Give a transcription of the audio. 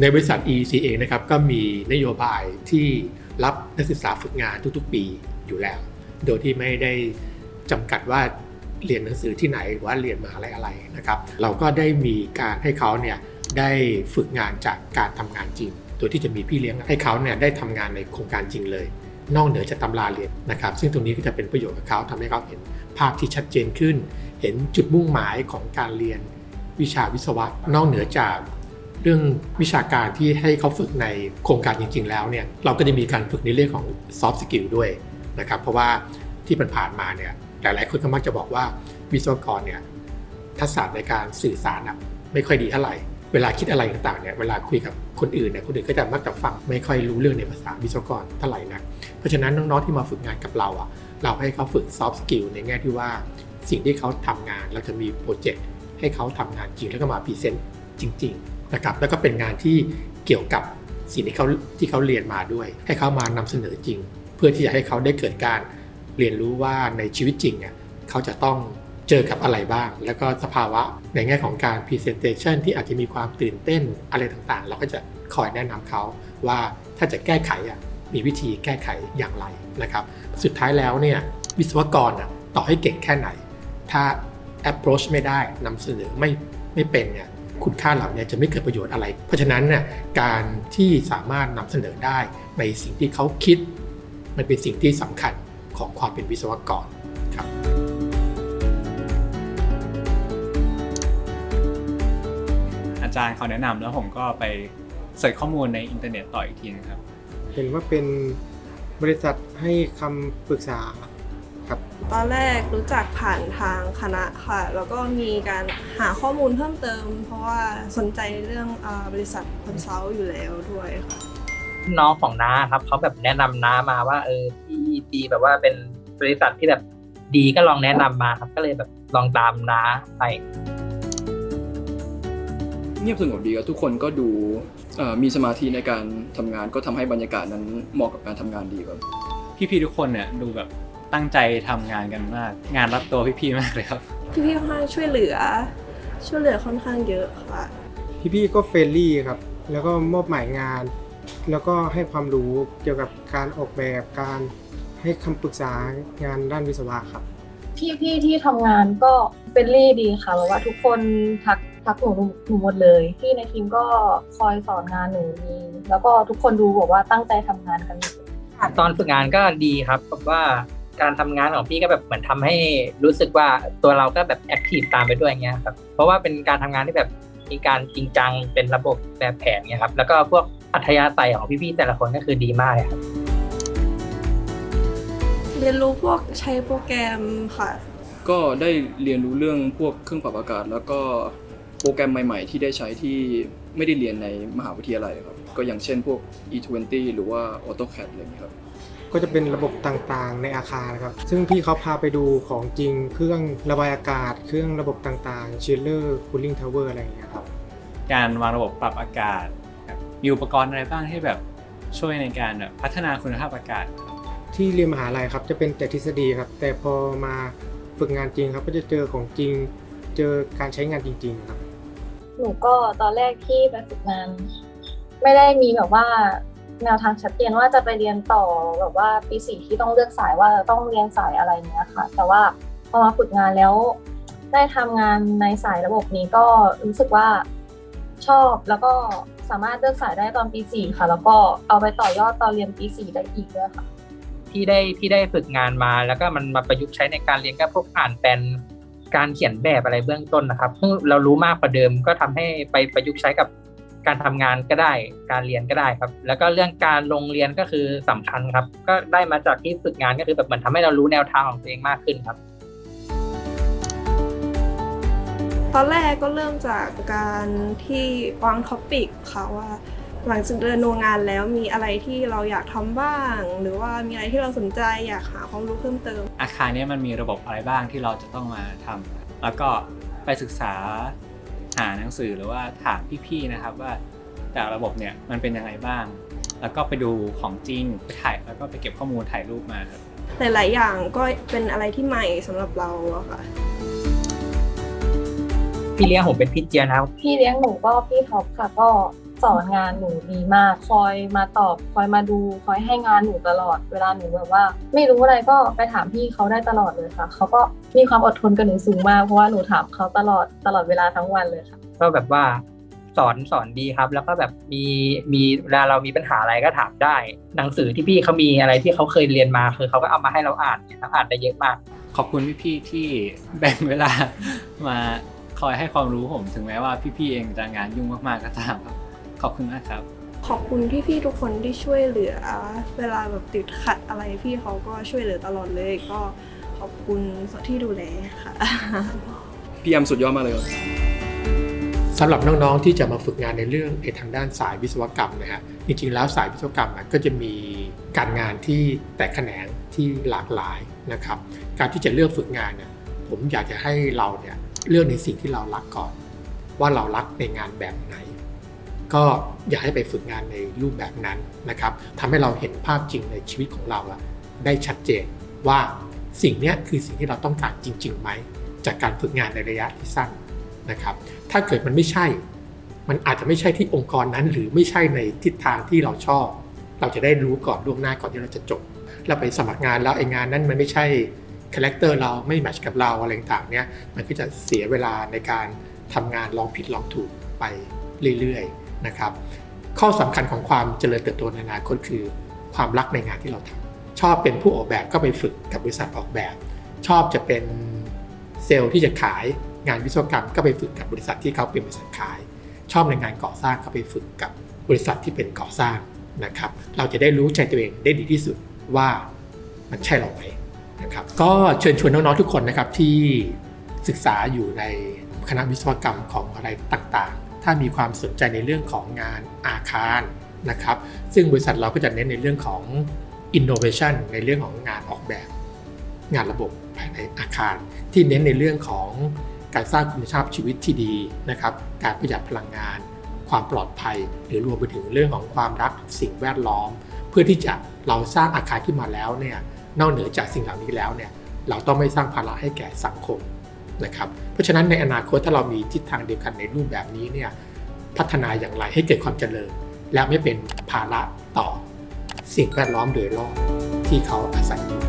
ในบริษัท EC เองนะครับก็มีนโยบายที่รับนักศึกษาฝึกงานทุกๆ ปีอยู่แล้ว โดยที่ไม่ได้จำกัดว่าเรียนหนังสือที่ไหนหรือว่าเรียนมหาลัยอะไรนะครับ เราก็ได้มีการให้เขาเนี่ยได้ฝึกงานจากการทำงานจริง โดยที่จะมีพี่เลี้ยงให้เขาเนี่ยได้ทำงานในโครงการจริงเลย นอกเหนือจากตำราเรียนนะครับ ซึ่งตรงนี้ก็จะเป็นประโยชน์กับเขาทำให้เขาเห็นภาพที่ชัดเจนขึ้น เห็นจุดมุ่งหมายของการเรียนวิชาวิศวะ นอกเหนือจาก เรื่องวิชาการที่ให้เขาฝึกในโครงการจริง ๆ แล้วเนี่ยเราก็จะมีการฝึกในเรื่องของ soft skill ด้วยนะครับเพราะว่าที่ผ่านมาเนี่ยหลายๆคนก็มักจะบอกว่าวิศวกรเนี่ยทักษะในการสื่อสารไม่ค่อยดีเท่าไหร่ เวลาคิดอะไรต่างๆเนี่ยเวลาคุยกับคนอื่นเนี่ยคนอื่นก็จะมักจะฟังไม่ค่อยรู้เรื่องในภาษาวิศวกรเท่าไหร่นะเพราะฉะนั้นน้องๆที่มาฝึกงานกับเราอะเราให้เขาฝึก soft skill ในแง่ที่ว่าสิ่งที่เขาทำงานเราจะมีโปรเจกต์ให้เขาทำงานจริงแล้วก็มาพรีเซนต์จริง ๆ นะครับแล้วก็เป็นงานที่เกี่ยวกับสิ่งที่เขาที่เขาเรียนมาด้วย ให้เขามานำเสนอจริง เพื่อที่จะให้เขาได้เกิดการเรียนรู้ว่าในชีวิตจริงเนี่ยเขาจะต้องเจอกับอะไรบ้าง แล้วก็สภาวะในแง่ของการ Presentation ที่อาจจะมีความตื่นเต้นอะไรต่างๆ เราก็จะคอยแนะนำเขาว่าถ้าจะแก้ไขอะมีวิธีแก้ไขอย่างไรนะครับ สุดท้ายแล้วเนี่ยวิศวกรอะต่อให้เก่งแค่ไหน ถ้า approach ไม่ได้นำเสนอไม่ไม่เป็นเนี่ย คุณค่าเหล่านี้จะไม่เกิดประโยชน์อะไร เพราะฉะนั้นเนี่ยการที่สามารถนำเสนอได้ในสิ่งที่เขาคิด มันเป็นสิ่งที่สำคัญของความเป็นวิศวกรครับอาจารย์เขาแนะนำแล้วผมก็ไปเสิร์ชข้อมูลในอินเทอร์เน็ตต่ออีกทีนะครับ เห็นว่าเป็นบริษัทให้คำปรึกษาครับ ตอนแรกรู้จักผ่านทางคณะค่ะ แล้วก็มีการหาข้อมูลเพิ่มเติม เพราะว่าสนใจในเรื่องอาบริษัทคอนซัลท์อยู่แล้วด้วยค่ะน้องของน้าครับเขาแบบแนะนำน้ามาว่าเออที่ดีแบบว่าเป็นบริษัทที่แบบดีก็ลองแนะนำมาครับ ก็เลยแบบลองตามน้าไปเงียบสงบดีครับทุกคนก็ดูเอ่อมีสมาธิในการทำงานก็ทำให้บรรยากาศนั้นเหมาะกับการทำงานดีครับพี่ๆทุกคนเนี่ยดูแบบ ตั้งใจทำงานกันมาก งานรัดตัวพี่ๆมากเลยครับ พี่ๆค่อนข้างช่วยเหลือ ช่วยเหลือค่อนข้างเยอะค่ะ พี่ๆก็เฟรนลี่ครับ แล้วก็มอบหมายงาน แล้วก็ให้ความรู้เกี่ยวกับการออกแบบการให้คำปรึกษางานด้านวิศวะครับ พี่ๆที่ทำงานก็เฟรนลี่ดีค่ะแบบว่าทุกคนทักทักหนูหนูหมดเลยพี่ในทีมก็คอยสอนงานหนูดีแล้วก็ทุกคนดูบอกว่าตั้งใจทำงานกันหมดตอนฝึกงานก็ดีครับเพราะว่า การทำงานของพี่ก็แบบเหมือนทำให้รู้สึกว่าตัวเราก็แบบแอคทีฟตามไปด้วยเงี้ยครับเพราะว่าเป็นการทำงานที่แบบมีการจริงจังเป็นระบบแบบแผนเงี้ยครับแล้วก็พวกอัธยาศัยของพี่ๆแต่ละคนก็คือดีมากเลยครับเรียนรู้พวกใช้โปรแกรมค่ะ ก็ได้เรียนรู้เรื่องพวกเครื่องปรับอากาศ แล้วก็โปรแกรมใหม่ ๆ ที่ได้ใช้ที่ไม่ได้เรียนในมหาวิทยาลัยครับก็อย่างเช่นพวก e20 หรือว่า AutoCAD อะไรอย่างนี้ยครับ ก็จะเป็นระบบต่างๆ ในอาคารครับ ซึ่งพี่เขาพาไปดูของจริง เครื่องระบายอากาศ เครื่องระบบต่างๆ chiller cooling tower อะไรอย่างเงี้ยครับ การวางระบบปรับอากาศครับมีอุปกรณ์อะไรบ้างที่แบบช่วยในการแบบพัฒนาคุณภาพอากาศครับที่เรียนมหาลัยครับจะเป็นแต่ทฤษฎีครับ แต่พอมาฝึกงานจริงครับ ก็จะเจอของจริง เจอการใช้งานจริง ๆ ครับ หนูก็ตอนแรกที่ไปฝึกงาน ไม่ได้มีแบบว่า แนวทางชัดเจนว่าจะไปเรียนต่อแบบว่าปีสี่ที่ต้องเลือกสายว่าต้องเรียนสายอะไรเนี้ยค่ะ แต่ว่าพอมาฝึกงานแล้ว ได้ทำงานในสายระบบนี้ก็รู้สึกว่าชอบแล้วก็สามารถเลือกสายได้ตอนปีสี่ค่ะ แล้วก็เอาไปต่อยอดตอนเรียนปีสี่ได้อีกด้วยค่ะที่ได้ที่ได้ฝึกงานมา แล้วก็มันมาประยุกต์ใช้ในการเรียนก็พวกอ่านเป็นการเขียนแบบอะไรเบื้องต้นนะครับ ซึ่งเรารู้มากกว่าเดิมก็ทำให้ไปประยุกต์ใช้กับ การทำงานก็ได้การเรียนก็ได้ครับ แล้วก็เรื่องการลงเรียนก็คือสำคัญครับ ก็ได้มาจากที่ฝึกงานก็คือแบบเหมือนทำให้เรารู้แนวทางของตัวเองมากขึ้นครับ ตอนแรกก็เริ่มจากการที่วางท็อปิกค่ะว่าหลังจากเรียนดูงานแล้วมีอะไรที่เราอยากทำบ้าง หรือว่ามีอะไรที่เราสนใจอยากหาความรู้เพิ่มเติม อาคารเนี้มันมีระบบอะไรบ้างที่เราจะต้องมาทำครับแล้วก็ไปศึกษา หาหนังสือหรือว่าถามพี่ๆนะครับว่าแต่ละระบบเนี่ยมันเป็นยังไงบ้าง แล้วก็ไปดูของจริงไปถ่ายแล้วก็ไปเก็บข้อมูลถ่ายรูปมาครับหลายๆอย่างก็เป็นอะไรที่ใหม่สำหรับเราอะค่ะ พี่เลี้ยงผมเป็นพี่เจียนะครับ พี่เลี้ยงหนูก็พี่ท็อปค่ะก็ สอนงานหนูดีมาก คอยมาตอบ คอยมาดู คอยให้งานหนูตลอด เวลาหนูแบบว่า ไม่รู้อะไรก็ไปถามพี่เขาได้ตลอดเลยค่ะ เขาก็มีความอดทนกับหนูสูงมาก เพราะว่าหนูถามเขาตลอดตลอดเวลาทั้งวันเลยค่ะ ก็แบบว่าสอนสอนดีครับ แล้วก็แบบมีมีเวลาเรามีปัญหาอะไรก็ถามได้ หนังสือที่พี่เขามีอะไรที่เขาเคยเรียนมาคือเขาก็เอามาให้เราอ่านเนี่ยครับอ่านได้เยอะมาก ขอบคุณพี่ๆที่แบ่งเวลามาคอยให้ความรู้ผมถึงแม้ว่าพี่ๆเองจะงานยุ่งมากๆก็ตามครับ ขอบคุณมากครับ ขอบคุณพี่ๆทุกคนที่ช่วยเหลือ เวลาแบบติดขัดอะไรพี่เขาก็ช่วยเหลือตลอดเลยก็ขอบคุณที่ดูแลค่ะพี่แอมสุดยอดมากเลยครับสำหรับน้องๆที่จะมาฝึกงานในเรื่องในทางด้านสายวิศวกรรมนะฮะจริงๆแล้วสายวิศวกรรมอะก็จะมีการงานที่แตกแขนงที่หลากหลายนะครับ การที่จะเลือกฝึกงานเนี่ยผมอยากจะให้เราเนี่ยเลือกในสิ่งที่เรารักก่อน ว่าเรารักในงานแบบไหน ก็อยากให้ไปฝึกงานในรูปแบบนั้นนะครับทำให้เราเห็นภาพจริงในชีวิตของเราได้ชัดเจนว่าสิ่งนี้คือสิ่งที่เราต้องการจริงๆไหมจากการฝึกงานในระยะที่สั้นนะครับ ถ้าเกิดมันไม่ใช่ มันอาจจะไม่ใช่ที่องค์กรนั้นหรือไม่ใช่ในทิศทางที่เราชอบ เราจะได้รู้ก่อนล่วงหน้าก่อนที่เราจะจบ เราไปสมัครงานแล้วไอ้งานนั้นมันไม่ใช่คาแรคเตอร์เราไม่แมทช์กับเราอะไรต่างๆเนี่ยมันก็จะเสียเวลาในการทำงานลองผิดลองถูกไปเรื่อยๆ นะครับข้อสำคัญของความเจริญเติบโตในอนาคตคือ ความรักในงานที่เราทำชอบเป็นผู้ออกแบบก็ไปฝึกกับบริษัทออกแบบ ชอบจะเป็นเซลล์ที่จะขายงานวิศวกรรมก็ไปฝึกกับบริษัทที่เขาเป็นบริษัทขาย ชอบในงานก่อสร้างก็ไปฝึกกับบริษัทที่เป็นก่อสร้างนะครับ เราจะได้รู้ใจตัวเองได้ดีที่สุดว่ามันใช่เราไหมนะครับก็เชิญชวนน้องๆทุกคนนะครับที่ศึกษาอยู่ในคณะวิศวกรรมของอะไรต่างๆ ถ้ามีความสนใจในเรื่องของงานอาคารนะครับซึ่งบริษัทเราก็จะเน้นในเรื่องของ innovation ในเรื่องของงานออกแบบงานระบบภายในอาคาร ที่เน้นในเรื่องของการสร้างคุณภาพชีวิตที่ดีนะครับการประหยัดพลังงาน ความปลอดภัย หรือรวมไปถึงเรื่องของความรักสิ่งแวดล้อม เพื่อที่จะเราสร้างอาคารขึ้นมาแล้วเนี่ยนอกเหนือจากสิ่งเหล่านี้แล้วเนี่ยเราต้องไม่สร้างภาระให้แก่สังคม นะครับเพราะฉะนั้นในอนาคตถ้าเรามีทิศทางเดียวกันในรูปแบบนี้เนี่ยพัฒนาอย่างไรให้เกิดความเจริญ และไม่เป็นภาระต่อสิ่งแวดล้อมโดยรอบที่เขาอาศัยอยู่